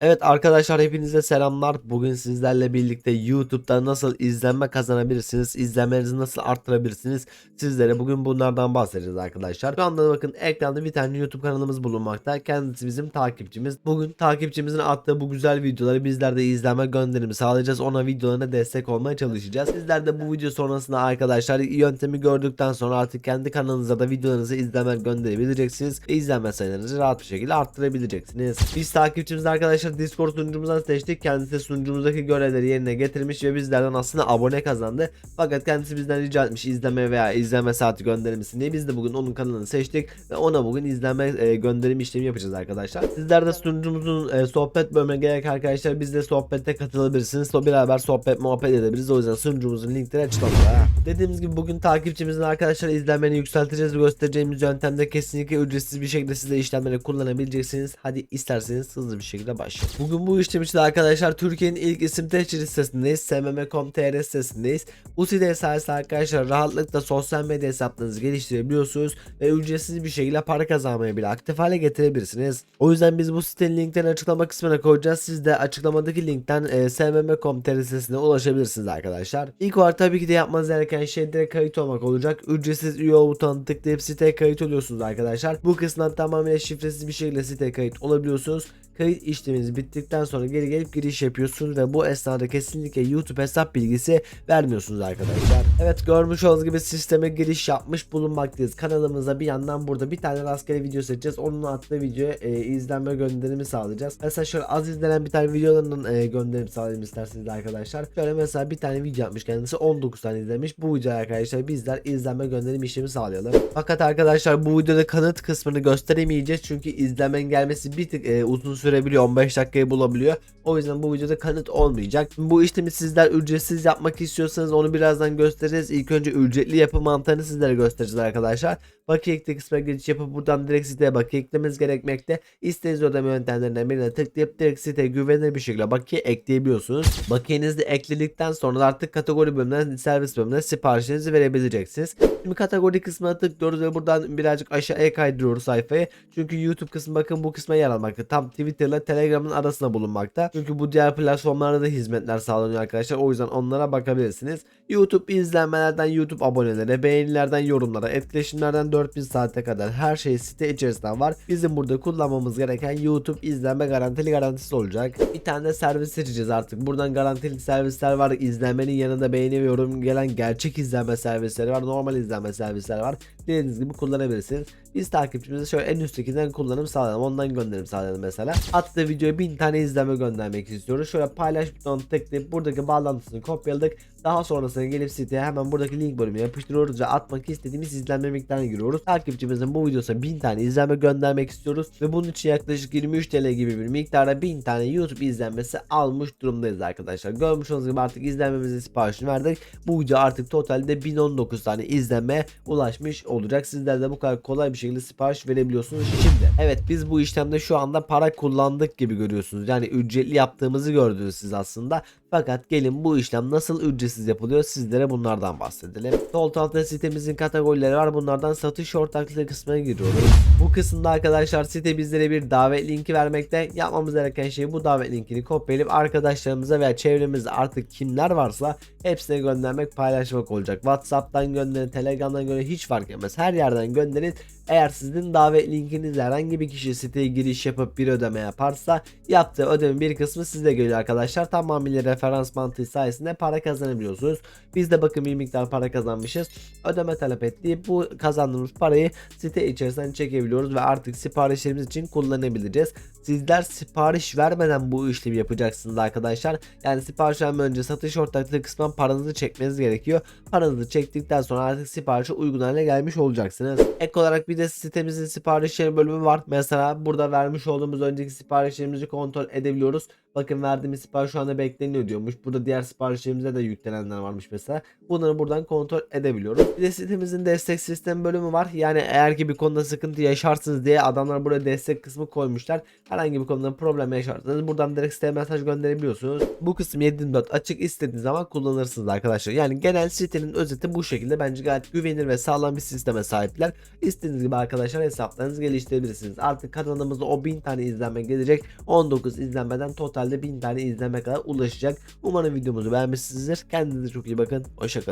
Evet arkadaşlar hepinize selamlar. Bugün sizlerle birlikte YouTube'da nasıl izlenme kazanabilirsiniz, izlenmenizi nasıl arttırabilirsiniz sizlere bugün bunlardan bahsedeceğiz arkadaşlar. Şu anda bakın ekranda bir tane YouTube kanalımız bulunmakta. Kendisi bizim takipçimiz. Bugün takipçimizin attığı bu güzel videoları bizler de izleme gönderimi sağlayacağız. Ona videolarına destek olmaya çalışacağız. Sizler de bu video sonrasında arkadaşlar yöntemi gördükten sonra artık kendi kanalınıza da videolarınızı izleme gönderebileceksiniz. İzlenme sayılarınızı rahat bir şekilde arttırabileceksiniz. Biz takipçimiz arkadaşlar Discord sunucumuzdan seçtik. Kendisi sunucumuzdaki görevleri yerine getirmiş ve bizlerden aslında abone kazandı. Fakat kendisi bizden rica etmiş izleme veya izleme saati göndermişsin diye. Biz de bugün onun kanalını seçtik ve ona bugün izleme e, gönderim işlemi yapacağız arkadaşlar. Sizler de sunucumuzun e, sohbet bölümüne gerek arkadaşlar biz de sohbette katılabilirsiniz. So beraber sohbet muhabbet edebiliriz. O yüzden sunucumuzun linkleri açıklamada. Dediğimiz gibi bugün takipçimizin arkadaşlar izlenmeni yükselteceğiz göstereceğimiz yöntemde kesinlikle ücretsiz bir şekilde siz de işlemleri kullanabileceksiniz. Hadi isterseniz hızlı bir şekilde başlayalım. Bugün bu işlem için arkadaşlar Türkiye'nin ilk isim teşhir sitesindeyiz. smm.com.tr sitesindeyiz. Bu site sayesinde arkadaşlar rahatlıkla sosyal medya hesaplarınızı geliştirebiliyorsunuz ve ücretsiz bir şekilde para kazanmayı bile aktif hale getirebilirsiniz. O yüzden biz bu sitenin linklerini açıklama kısmına koyacağız. Siz de açıklamadaki linkten e, smm.com.tr sitesine ulaşabilirsiniz arkadaşlar. İlk olarak tabii ki de yapmanız gereken şey direkt kayıt olmak olacak. Ücretsiz üye ol butonuna tıklayıp siteye kayıt oluyorsunuz arkadaşlar. Bu kısımdan tamamen şifresiz bir şekilde siteye kayıt olabiliyorsunuz. Kayıt işleminiz bittikten sonra geri gelip giriş yapıyorsunuz ve bu esnada kesinlikle YouTube hesap bilgisi vermiyorsunuz arkadaşlar. Evet görmüş olduğunuz gibi sisteme giriş yapmış bulunmaktayız. Kanalımıza bir yandan burada bir tane rastgele video seçeceğiz. Onun attığı videoya e, izlenme gönderimi sağlayacağız. Mesela şöyle az izlenen bir tane videolarının e, gönderim sağlayayım isterseniz arkadaşlar. Şöyle mesela bir tane video yapmış kendisi 19 tane izlemiş. Bu videoya arkadaşlar bizler izlenme gönderim işlemi sağlayalım. Fakat arkadaşlar bu videoda kanıt kısmını gösteremeyeceğiz. Çünkü izlenmenin gelmesi bir tık e, uzun sürebiliyor. 15 dakikayı bulabiliyor. O yüzden bu videoda kanıt olmayacak. Bu işlemi sizler ücretsiz yapmak istiyorsanız onu birazdan göstereceğiz. İlk önce ücretli yapı mantığını sizlere göstereceğiz arkadaşlar. Bakiye ekle kısmına giriş yapıp buradan direkt siteye bakiye eklemeniz gerekmekte. İstediğiniz ödeme yöntemlerinden birine tıklayıp direkt siteye güvenilir bir şekilde bakiye ekleyebiliyorsunuz. Bakiyenizi ekledikten sonra artık kategori bölümünden servis bölümüne siparişinizi verebileceksiniz. Şimdi kategori kısmına tıklıyoruz ve buradan birazcık aşağıya kaydırıyoruz sayfayı. Çünkü YouTube kısmı bakın bu kısma yer almakta. Tam Twitter ile Telegram'ın arasında bulunmakta. Çünkü bu diğer platformlarda da hizmetler sağlanıyor arkadaşlar. O yüzden onlara bakabilirsiniz. YouTube izlenmelerden YouTube abonelere, beğenilerden yorumlara, etkileşimlerden 4000 saate kadar her şey site içerisinden var. Bizim burada kullanmamız gereken YouTube izlenme garantili garantisi olacak. Bir tane de servis seçeceğiz artık. Buradan garantili servisler var. İzlenmenin yanında beğeni ve yorum gelen gerçek izlenme servisleri var. Normal izlenme servisler var. Dilediğiniz gibi kullanabilirsiniz. Biz takipçimize şöyle en üsttekinden kullanım sağlayalım. Ondan gönderim sağlayalım mesela. Attığı videoya 1000 tane izleme göndermek istiyoruz. Şöyle paylaş butonuna tıklayıp buradaki bağlantısını kopyaladık. Daha sonrasında gelip siteye hemen buradaki link bölümüne yapıştırıyoruz ve atmak istediğimiz izlenme miktarını giriyoruz. Takipçimizin bu videosuna 1000 tane izlenme göndermek istiyoruz ve bunun için yaklaşık 23 TL gibi bir miktarda 1000 tane YouTube izlenmesi almış durumdayız arkadaşlar. Görmüş olduğunuz gibi artık izlenmemizin siparişini verdik. Bu video artık totalde 1019 tane izlenmeye ulaşmış olacak. Sizler de bu kadar kolay bir şekilde sipariş verebiliyorsunuz. Şimdi evet biz bu işlemde şu anda para kullandık gibi görüyorsunuz. Yani ücretli yaptığımızı gördünüz siz aslında. Fakat gelin bu işlem nasıl ücretsiz yapılıyor sizlere bunlardan bahsedelim. Sol tarafta sitemizin kategorileri var. Bunlardan satış ortaklığı kısmına giriyoruz. Bu kısımda arkadaşlar site bizlere bir davet linki vermekte. Yapmamız gereken şey bu davet linkini kopyalayıp arkadaşlarımıza veya çevremizde artık kimler varsa hepsine göndermek paylaşmak olacak. Whatsapp'tan gönderin, Telegram'dan gönderin hiç fark etmez. Her yerden gönderin. Eğer sizin davet linkinizle herhangi bir kişi siteye giriş yapıp bir ödeme yaparsa yaptığı ödeme bir kısmı size geliyor arkadaşlar. Tamamıyla referans mantığı sayesinde para kazanabiliyorsunuz. Biz de bakın bir miktar para kazanmışız. Ödeme talep ettiği bu kazandığımız parayı site içerisinden çekebiliyoruz ve artık siparişlerimiz için kullanabileceğiz. Sizler sipariş vermeden bu işlemi yapacaksınız arkadaşlar. Yani sipariş vermeden önce satış ortaklığı kısmından paranızı çekmeniz gerekiyor. Paranızı çektikten sonra artık siparişe uygun hale gelmiş olacaksınız. Ek olarak bir de sitemizin siparişleri bölümü var. Mesela burada vermiş olduğumuz önceki siparişlerimizi kontrol edebiliyoruz. Bakın verdiğimiz sipariş şu anda bekleniyor ediyormuş. Burada diğer siparişlerimize de yüklenenler varmış mesela. Bunları buradan kontrol edebiliyoruz. Bir de sitemizin destek sistem bölümü var. Yani eğer ki bir konuda sıkıntı yaşarsınız diye adamlar buraya destek kısmı koymuşlar. Herhangi bir konuda problem yaşarsanız buradan direkt siteye mesaj gönderebiliyorsunuz. Bu kısım 724 açık istediğiniz zaman kullanırsınız arkadaşlar. Yani genel sitenin özeti bu şekilde. Bence gayet güvenilir ve sağlam bir sisteme sahipler. İstediğiniz gibi arkadaşlar hesaplarınızı geliştirebilirsiniz. Artık kanalımızda o 1000 tane izlenme gelecek. 19 izlenmeden totalde 1000 tane izlenme kadar ulaşacak. Umarım videomuzu beğenmişsinizdir. Kendinize çok iyi bakın. Hoşçakalın.